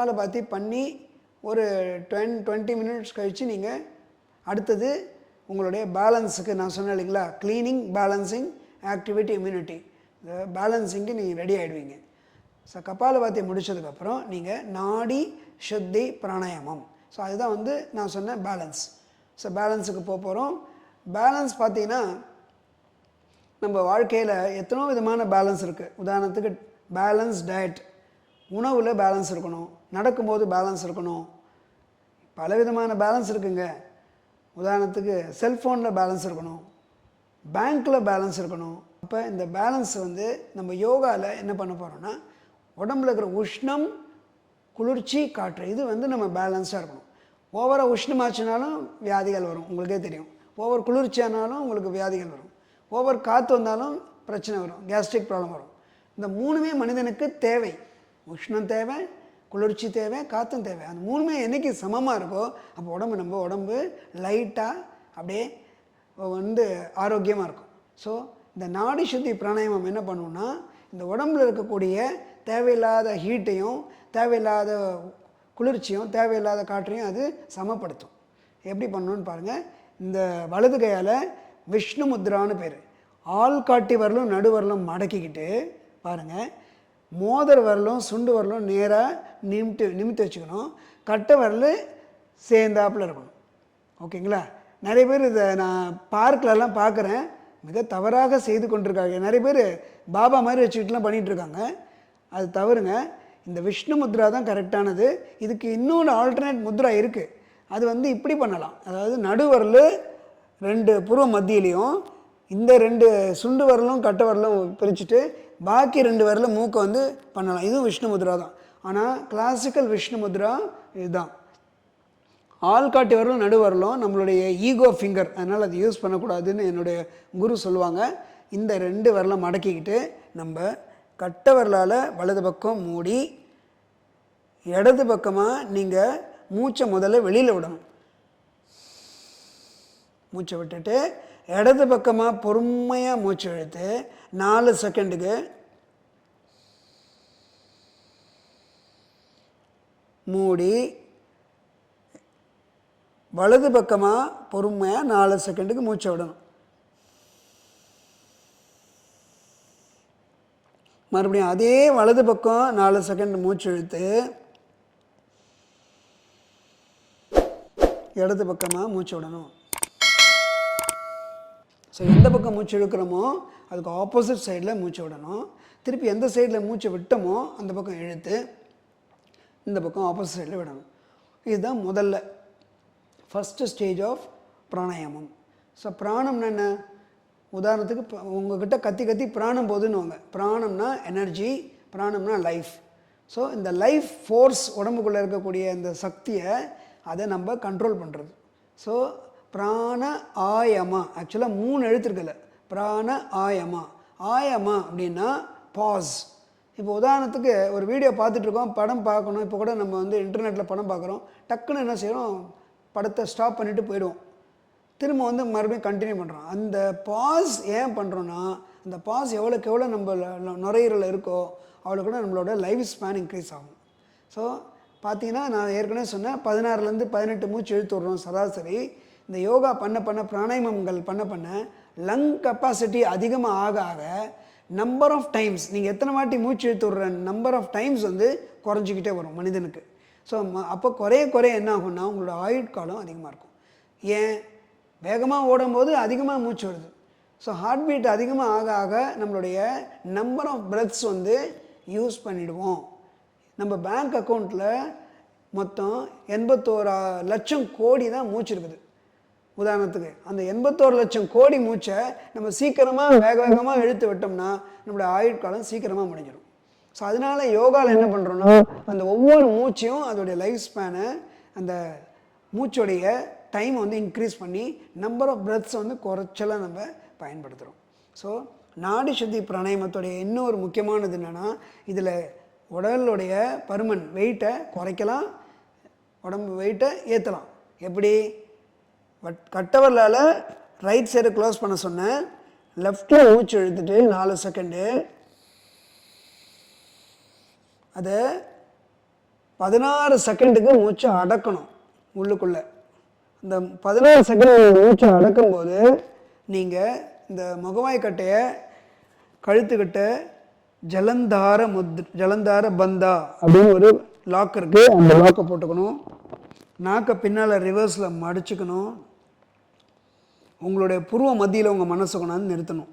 கபாலபாத்தி பண்ணி ஒரு டுவென் twenty minutes கழித்து நீங்கள் அடுத்தது உங்களுடைய பேலன்ஸுக்கு நான் சொன்னேன் இல்லைங்களா? க்ளீனிங் பேலன்சிங் ஆக்டிவிட்டி இம்யூனிட்டி இந்த பேலன்சிங்க்கு நீங்கள் ரெடி ஆகிடுவீங்க ஸோ கபாலபாத்தி முடிச்சதுக்கப்புறம் நீங்கள் நாடி சுத்தி பிராணாயாமம். ஸோ அதுதான் வந்து நான் சொன்ன பேலன்ஸ் ஸோ பேலன்ஸுக்கு போக போகிறோம் பேலன்ஸ் பார்த்தீங்கன்னா நம்ம வாழ்க்கையில் எத்தனோ விதமான பேலன்ஸ் இருக்குது உதாரணத்துக்கு பேலன்ஸ் டயட் உணவில் பேலன்ஸ் இருக்கணும். நடக்கும்போது பேலன்ஸ் இருக்கணும். பல விதமான பேலன்ஸ் இருக்குங்க. உதாரணத்துக்கு செல்ஃபோனில் பேலன்ஸ் இருக்கணும். பேங்க்கில் பேலன்ஸ் இருக்கணும். அப்போ இந்த பேலன்ஸ் வந்து நம்ம யோகாவில் என்ன பண்ண போகிறோம்னா உடம்புல இருக்கிற உஷ்ணம் குளிர்ச்சி காற்று இது வந்து நம்ம பேலன்ஸாக இருக்கணும். ஓவராக உஷ்ணமாச்சுனாலும் வியாதிகள் வரும். உங்களுக்கே தெரியும். ஓவர் குளிர்ச்சியானாலும் உங்களுக்கு வியாதிகள் வரும். ஓவர் காற்று வந்தாலும் பிரச்சனை வரும். கேஸ்ட்ரிக் ப்ராப்ளம் வரும். இந்த மூணுமே மனிதனுக்கு தேவை. உஷ்ணம் தேவை குளிர்ச்சி தேவை காற்றும் தேவை. அந்த மூணுமே என்னைக்கு சமமாக இருக்கோ அப்போ உடம்பு நம்ம உடம்பு லைட்டாக அப்படியே வந்து ஆரோக்கியமாக இருக்கும். ஸோ இந்த நாடி சுத்தி பிராணாயாமம் என்ன பண்ணுவோம்னா இந்த உடம்புல இருக்கக்கூடிய தேவையில்லாத ஹீட்டையும் தேவையில்லாத குளிர்ச்சியும் தேவையில்லாத காற்றையும் அது சமப்படுத்தும். எப்படி பண்ணணும்னு பாருங்கள் இந்த வலது கையால் விஷ்ணு முத்ரான்னு பேர். ஆள் காட்டி வரலும் நடுவரலும் மடக்கிக்கிட்டு பாருங்கள் மோதிர வரலும் சுண்டு வரலும் நேராக நிமிட்டு நிமித்து வச்சுக்கணும். கட்டை வரல் சேர்ந்தாப்பில் இருக்கணும். ஓகேங்களா? நிறைய பேர் இதை நான் பார்க்கிலலாம் பார்க்குறேன். மிக தவறாக செய்து கொண்டிருக்காங்க. நிறைய பேர் பாபா மாதிரி வச்சுக்கிட்டுலாம் பண்ணிகிட்ருக்காங்க அது தவறுங்க. இந்த விஷ்ணு முத்ரா தான் கரெக்டானது இதுக்கு இன்னொன்று ஆல்டர்னேட் முத்ரா இருக்குது அது வந்து இப்படி பண்ணலாம். அதாவது நடுவரல் ரெண்டு புருவ மத்தியிலையும் இந்த ரெண்டு சுண்டு வரலும் கட்டை வரலும் பிரிச்சுட்டு பாக்கி ரெண்டு வரலும் மூக்கை வந்து பண்ணலாம். இதுவும் விஷ்ணு முத்ரா தான். ஆனால் கிளாசிக்கல் விஷ்ணு முத்ரா இதுதான். ஆள்காட்டி வரலும் நடு வரலும் நம்மளுடைய ஈகோ ஃபிங்கர் அதனால் அது யூஸ் பண்ணக்கூடாதுன்னு என்னுடைய குரு சொல்லுவாங்க. இந்த ரெண்டு வரலாம் மடக்கிக்கிட்டு நம்ம கட்டவரலால் வலது பக்கம் மூடி இடது பக்கமாக நீங்கள் மூச்சை முதல்ல வெளியில் விடணும். மூச்சை விட்டுட்டு இடது பக்கமாக பொறுமையாக மூச்சு இழுத்து நாலு செகண்டுக்கு மூடி வலது பக்கமாக பொறுமையாக நாலு செகண்டுக்கு மூச்சை விடணும். மறுபடியும் அதே வலது பக்கம் நாலு செகண்ட் மூச்சு இழுத்து இடது பக்கமாக மூச்சு விடணும். ஸோ எந்த பக்கம் மூச்சு இழுக்கிறோமோ அதுக்கு ஆப்போசிட் சைடில் மூச்சு விடணும். திருப்பி எந்த சைடில் மூச்சை விட்டோமோ அந்த பக்கம் இழுத்து இந்த பக்கம் ஆப்போசிட் சைடில் விடணும். இதுதான் முதல்ல first stage of pranayama. So பிராணம்னா என்ன? உதாரணத்துக்கு இப்போ உங்ககிட்ட கத்தி கத்தி பிராணம் போகுதுன்னுவாங்க பிராணம்னா எனர்ஜி பிராணம்னா லைஃப் ஸோ இந்த லைஃப் ஃபோர்ஸ் உடம்புக்குள்ளே இருக்கக்கூடிய இந்த சக்தியை அதை நம்ம கண்ட்ரோல் பண்ணுறது ஸோ பிராண ஆயமா. ஆக்சுவலாக மூணு எழுத்து இருக்குல்ல பிராண ஆயமா. ஆயமா அப்படின்னா பாஸ் இப்போ உதாரணத்துக்கு ஒரு வீடியோ பார்த்துட்ருக்கோம் படம் பார்க்கணும். இப்போ கூட நம்ம வந்து இன்டர்நெட்டில் படம் பார்க்குறோம். டக்குன்னு என்ன செய்கிறோம்? படத்தை ஸ்டாப் பண்ணிவிட்டு போயிடுவோம். திரும்ப வந்து மறுபடியும் கண்டினியூ பண்ணுறோம் அந்த பாஸ் ஏன் பண்ணுறோன்னா அந்த பாஸ் எவ்வளோக்கு எவ்வளோ நம்ம நுரையீரலில் இருக்கோ அவ்வளோ கூட நம்மளோட லைஃப் ஸ்பேன் இன்க்ரீஸ் ஆகும். ஸோ பார்த்தீங்கன்னா நான் ஏற்கனவே சொன்னேன் பதினாறுலேருந்து பதினெட்டு மூச்சு எழுத்து விட்றோம் சராசரி. இந்த யோகா பண்ண பண்ண பிராணாயாமங்கள் பண்ண பண்ண லங் கெப்பாசிட்டி அதிகமாக ஆக ஆக நம்பர் ஆஃப் டைம்ஸ் நீங்கள் எத்தனை வாட்டி மூச்சு இழுத்து விட்ற நம்பர் ஆஃப் டைம்ஸ் வந்து குறைஞ்சிக்கிட்டே வரும் மனிதனுக்கு. ஸோ அப்போ குறைய குறைய என்ன ஆகும்னா உங்களோட ஆயுட்காலம் அதிகமாக இருக்கும். ஏன்? வேகமாக ஓடும்போது அதிகமாக மூச்சு வருது. ஸோ ஹார்ட் பீட் அதிகமாக ஆக ஆக நம்மளுடைய நம்பர் ஆஃப் பிரெத்ஸ் வந்து யூஸ் பண்ணிடுவோம். நம்ம பேங்க் அக்கௌண்ட்டில் மொத்தம் எண்பத்தோரா லட்சம் கோடி தான் மூச்சு இருக்குது. உதாரணத்துக்கு அந்த எண்பத்தோரு லட்சம் கோடி மூச்சை நம்ம சீக்கிரமாக வேக வேகமாக இழுத்து விட்டோம்னா நம்மளோட ஆயுட்காலம் சீக்கிரமாக முடிஞ்சிடும். ஸோ அதனால யோகாவில் என்ன பண்ணுறோன்னா அந்த ஒவ்வொரு மூச்சையும் அதோடைய லைஃப் ஸ்பேனை அந்த மூச்சோடைய டைம் வந்து இன்க்ரீஸ் பண்ணி நம்பர் ஆஃப் பிரெத்ஸ் வந்து குறைச்சலாக நம்ம பயன்படுத்துகிறோம் ஸோ நாடி சுத்தி பிராணாயாமத்துடைய இன்னொரு முக்கியமானது என்னென்னா இதில் உடலுடைய பருமன் வெயிட்டை குறைக்கலாம் உடம்பு வெயிட்டை ஏற்றலாம் எப்படி? பட் கட்டவரலால் ரைட் சைடை க்ளோஸ் பண்ண சொன்னேன் லெஃப்டில் மூச்சு எழுத்துட்டு நாலு செகண்டு அதை பதினாறு செகண்டுக்கு மூச்சை அடக்கணும் உள்ளுக்குள்ளே. இந்த பதினாறு செகண்ட் மூச்சு அடக்கும்போது நீங்கள் இந்த முகவாய் கட்டையை கழுத்துக்கிட்ட ஜலந்தார முத் ஜலந்தார பந்தா அப்படின்னு ஒரு லாக் இருக்குது அந்த லாக்கை போட்டுக்கணும். நாக்கை பின்னால் ரிவர்ஸில் மடிச்சுக்கணும். உங்களுடைய புருவ மத்தியில் உங்கள் மனசை கொண்டாந்து நிறுத்தணும்.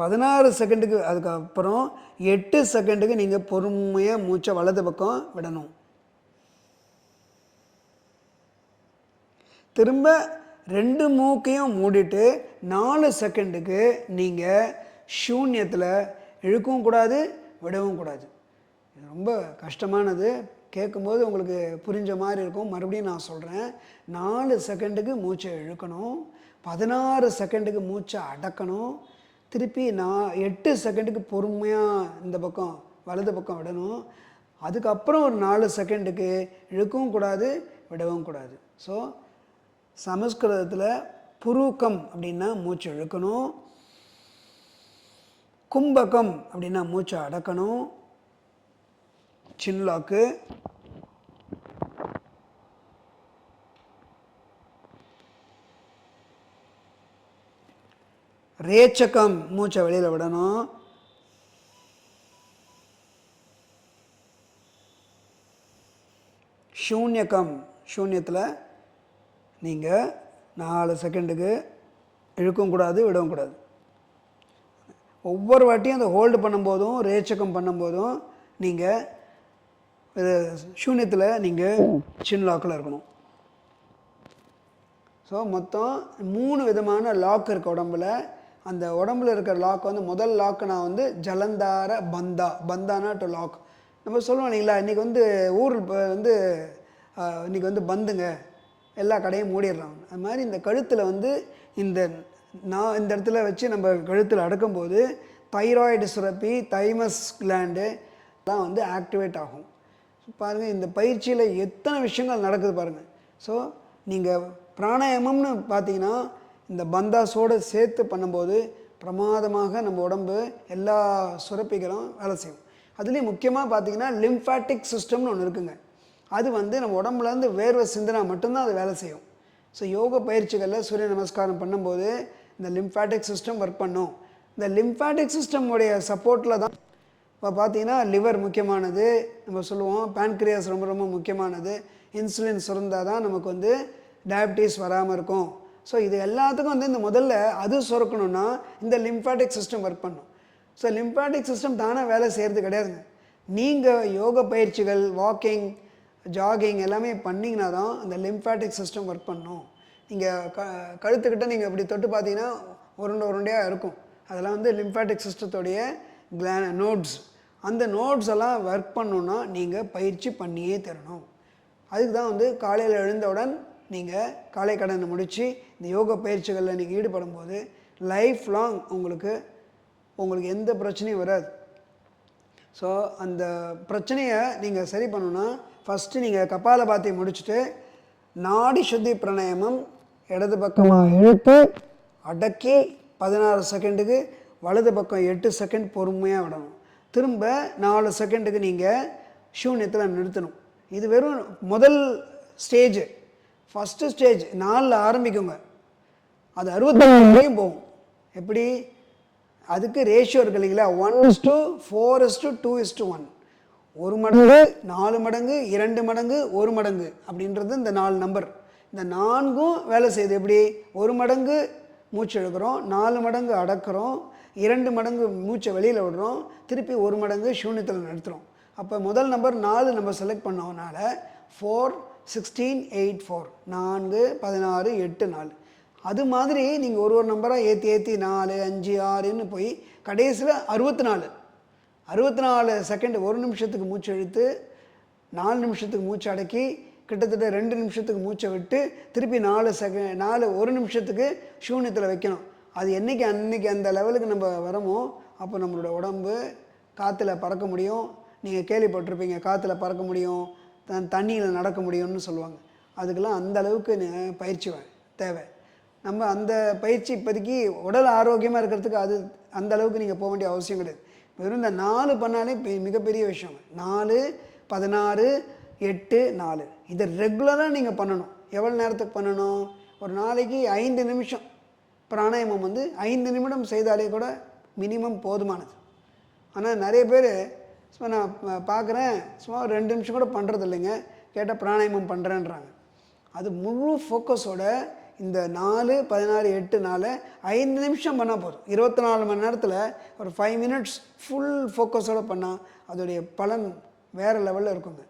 பதினாறு செகண்டுக்கு அதுக்கப்புறம் எட்டு செகண்டுக்கு நீங்கள் பொறுமையாக மூச்சை வலது பக்கம் விடணும். திரும்ப ரெண்டு மூக்கையும் மூடிட்டு நாலு செகண்டுக்கு நீங்கள் சூன்யத்தில் இழுக்கவும் கூடாது விடவும் கூடாது. இது ரொம்ப கஷ்டமானது. கேட்கும்போது உங்களுக்கு புரிஞ்ச மாதிரி இருக்கும். மறுபடியும் நான் சொல்கிறேன் நாலு செகண்டுக்கு மூச்சை இழுக்கணும். பதினாறு செகண்டுக்கு மூச்சை அடக்கணும். திருப்பி நான் எட்டு செகண்டுக்கு பொறுமையாக இந்த பக்கம் வலது பக்கம் விடணும். அதுக்கப்புறம் ஒரு நாலு செகண்டுக்கு இழுக்கவும் கூடாது விடவும் கூடாது. ஸோ சமஸ்கிருதத்தில் புரூக்கம் அப்படின்னா மூச்சு இழுக்கணும். கும்பகம் அப்படின்னா மூச்சை அடக்கணும். சின்லாக்கு ரேச்சகம் மூச்சை வெளியில் விடணும். சூன்யக்கம் சூன்யத்தில் நீங்கள் நாலு செகண்டுக்கு இழுக்கவும் கூடாது விடவும் கூடாது. ஒவ்வொரு வாட்டியும் அந்த ஹோல்டு பண்ணும்போதும் ரேச்சகம் பண்ணும்போதும் நீங்கள் சூன்யத்தில் நீங்கள் சின் லாக்கில் இருக்கணும். ஸோ மொத்தம் மூணு விதமான லாக் இருக்கு உடம்புல. அந்த உடம்புல இருக்கிற லாக் வந்து முதல் லாக் நான் வந்து ஜலந்தார பந்தா. பந்தானா டு லாக் நம்ம சொல்லுவோம் இல்லைங்களா இன்றைக்கி வந்து ஊர் வந்து ஆஹ், இன்னைக்கு வந்து பந்துங்க. எல்லா கடையும் மூடிடுறாங்க. அது மாதிரி இந்த கழுத்தில் வந்து இந்த நான் இந்த இடத்துல வச்சு நம்ம கழுத்தில் அடக்கும்போது தைராய்டு சுரப்பி தைமஸ் கிளாண்டு எல்லாம் வந்து ஆக்டிவேட் ஆகும். பாருங்கள் இந்த பயிற்சியில் எத்தனை விஷயங்கள் நடக்குது பாருங்கள் ஸோ நீங்கள் பிராணாயாமம்னு பார்த்தீங்கன்னா இந்த பந்தாஸோடு சேர்த்து பண்ணும்போது பிரமாதமாக நம்ம உடம்பு எல்லா சுரப்பிகளும் வேலை செய்யும். அதுலேயும் முக்கியமாக பார்த்தீங்கன்னா லிம்ஃபாட்டிக் சிஸ்டம்னு ஒன்று இருக்குங்க. அது வந்து நம்ம உடம்புலேருந்து வேர்வை சிந்தினா மட்டும்தான் அது வேலை செய்யும். ஸோ யோக பயிற்சிகளில் சூரிய நமஸ்காரம் பண்ணும்போது இந்த லிம்ஃபாட்டிக் சிஸ்டம் ஒர்க் பண்ணும். இந்த லிம்ஃபாட்டிக் சிஸ்டம் உடைய சப்போர்ட்டில் தான் இப்போ பார்த்தீங்கன்னா லிவர் முக்கியமானது நம்ம சொல்லுவோம். பேன்க்ரியாஸ் ரொம்ப ரொம்ப முக்கியமானது. இன்சுலின் சுரந்தால் தான் நமக்கு வந்து டயபிட்டிஸ் வராமல் இருக்கும். ஸோ இது எல்லாத்துக்கும் வந்து இந்த முதல்ல அது சுரக்கணும்னா இந்த லிம்ஃபாட்டிக் சிஸ்டம் ஒர்க் பண்ணும். ஸோ லிம்ஃபாட்டிக் சிஸ்டம் தானே வேலை செய்கிறது கிடையாதுங்க. நீங்கள் யோக பயிற்சிகள் வாக்கிங் ஜாகிங் எல்லாமே பண்ணிங்கன்னா தான் அந்த லிம்ஃபாட்டிக் சிஸ்டம் ஒர்க் பண்ணும். நீங்கள் க கழுத்துக்கிட்ட நீங்கள் இப்படி தொட்டு பார்த்தீங்கன்னா உருண்டை உருண்டையாக இருக்கும். அதெல்லாம் வந்து லிம்ஃபாட்டிக் சிஸ்டத்துடைய கிளா நோட்ஸ் அந்த நோட்ஸ் எல்லாம் ஒர்க் பண்ணணுன்னா நீங்கள் பயிற்சி பண்ணியே தரணும். அதுக்கு தான் வந்து காலையில் எழுந்தவுடன் நீங்கள் காலை கடனை முடித்து இந்த யோக பயிற்சிகளில் நீங்கள் ஈடுபடும் போது லைஃப் லாங் உங்களுக்கு உங்களுக்கு எந்த பிரச்சனையும் வராது. ஸோ அந்த பிரச்சனையை நீங்கள் சரி பண்ணணும்னா ஃபஸ்ட்டு நீங்கள் கபாலபாத்தி முடிச்சுட்டு நாடி சுத்தி பிராணாயாமம் இடது பக்கமாக இழுத்து அடக்கி பதினாறு செகண்டுக்கு வலது பக்கம் எட்டு செகண்ட் பொறுமையாக விடணும். திரும்ப நாலு செகண்டுக்கு நீங்கள் சூன்யத்தில் நிறுத்தணும். இது வெறும் முதல் ஸ்டேஜு ஃபஸ்ட்டு ஸ்டேஜ் நாலில் ஆரம்பிக்குங்க. அது அறுபத்தஞ்சு வரையும் போகும். எப்படி? அதுக்கு ரேஷியோ இருக்கு இல்லைங்களா? One is to four is to two is to one ஒரு மடங்கு நாலு மடங்கு இரண்டு மடங்கு ஒரு மடங்கு அப்படின்றது இந்த நாலு நம்பர் இந்த நான்கும் வேலை செய்யுது. எப்படி? ஒரு மடங்கு மூச்சு எடுக்கிறோம் நாலு மடங்கு அடக்கிறோம் இரண்டு மடங்கு மூச்சை வெளியில் விடுறோம். திருப்பி ஒரு மடங்கு சூன்யத்தில் நடத்துகிறோம் அப்போ முதல் நம்பர் நாலு நம்ம செலக்ட் பண்ணோம்னால ஃபோர் சிக்ஸ்டீன் எயிட் ஃபோர் நான்கு பதினாறு எட்டு நாலு. அது மாதிரி நீங்கள் ஒரு ஒரு நம்பராக ஏற்றி ஏற்றி நாலு அஞ்சு ஆறுன்னு போய் கடைசியில் அறுபத்தி நாலு அறுபத்தி நாலு செகண்ட் ஒரு நிமிஷத்துக்கு மூச்சு இழுத்து நாலு நிமிஷத்துக்கு மூச்சு அடக்கி கிட்டத்தட்ட ரெண்டு நிமிஷத்துக்கு மூச்சை விட்டு திருப்பி நாலு செகண்ட் நாலு ஒரு நிமிஷத்துக்கு சூன்யத்தில் வைக்கணும். அது என்றைக்கு அன்றைக்கி அந்த லெவலுக்கு நம்ம வரமோ அப்போ நம்மளோட உடம்பு காற்றுல பறக்க முடியும். நீங்கள் கேள்விப்பட்டிருப்பீங்க காற்றுல பறக்க முடியும் த தண்ணியில் நடக்க முடியும்னு சொல்லுவாங்க. அதுக்கெல்லாம் அந்த அளவுக்கு பயிற்சி தேவை. நம்ம அந்த பயிற்சி இப்போதைக்கு உடல் ஆரோக்கியமாக இருக்கிறதுக்கு அது அந்த அளவுக்கு நீங்கள் போக வேண்டிய அவசியம் கிடையாது. வெறும் இந்த நாலு பண்ணாலே பெ- மிகப்பெரிய விஷயம். நாலு பதினாறு எட்டு நாலு. இதை ரெகுலராக நீங்கள் பண்ணணும். எவ்வளோ நேரத்துக்கு பண்ணணும்? ஒரு நாளைக்கு ஐந்து நிமிஷம். பிராணாயாமம் வந்து ஐந்து நிமிடம் செய்தாலே கூட மினிமம் போதுமானது. ஆனால் நிறைய பேர் சும்மா நான் பார்க்குறேன் சும்மா ஒரு ரெண்டு நிமிஷம் கூட பண்ணுறது இல்லைங்க. கேட்டால் பிராணாயாமம் பண்ணுறேன்றாங்க அது முழு ஃபோக்கஸோட இந்த நாலு பதினாறு எட்டு நாலு ஐந்து நிமிஷம் பண்ணால் போதும். இருபத்தி நாலு மணி நேரத்தில் ஒரு ஃபைவ் மினிட்ஸ் ஃபுல் ஃபோக்கஸோடு பண்ணால் அதோடைய பலன் வேறு லெவலில் இருக்குங்க.